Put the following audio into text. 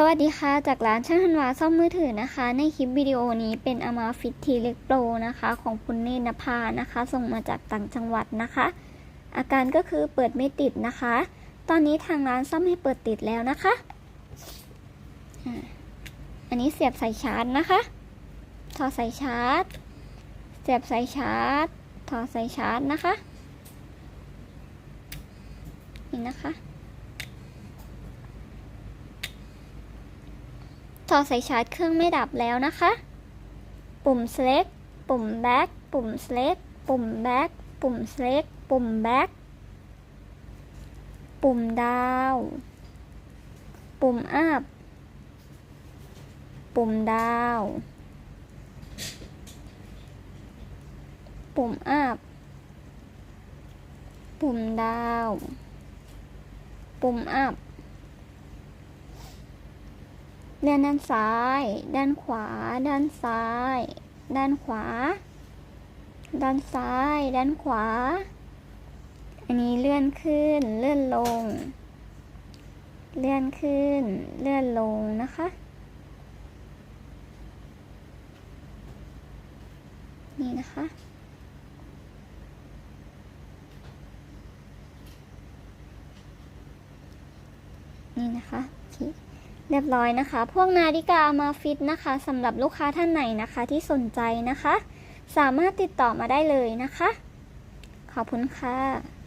สวัสดีค่ะ จากร้านช่างธันวาซ่อมมือถือนะคะ ในคลิปวิดีโอนี้เป็นอามาฟิตทีเล็กโปรนะคะ ของคุณเนนภานะคะ ส่งมาจากต่างจังหวัดนะคะ อาการก็คือเปิดไม่ติดนะคะ ตอนนี้ทางร้านซ่อมให้เปิดติดแล้วนะคะ อันนี้เสียบสายชาร์จนะคะถอดสายชาร์จ เสียบสายชาร์จถอดสายชาร์จนะคะ นี่นะคะ ถอดสายชาร์จเครื่องไม่ดับแล้วนะคะ ปุ่ม select ปุ่ม back ปุ่ม select ปุ่ม back ปุ่ม select ปุ่ม back ปุ่ม down ปุ่ม up ปุ่ม down ปุ่ม up ปุ่ม down ปุ่ม up เลื่อนด้านซ้าย ด้านขวา ด้านซ้าย ด้านขวา ด้านซ้าย ด้านขวา อันนี้เลื่อนขึ้น เลื่อนลง เลื่อนขึ้น เลื่อนลงนะคะ นี่นะคะนี่นะคะโอเค เรียบร้อยนะคะ พวกนาฬิกามาฟิตนะคะสำหรับลูกค้าท่านไหนนะคะที่สนใจนะคะ สามารถติดต่อมาได้เลยนะคะ ขอบคุณค่ะ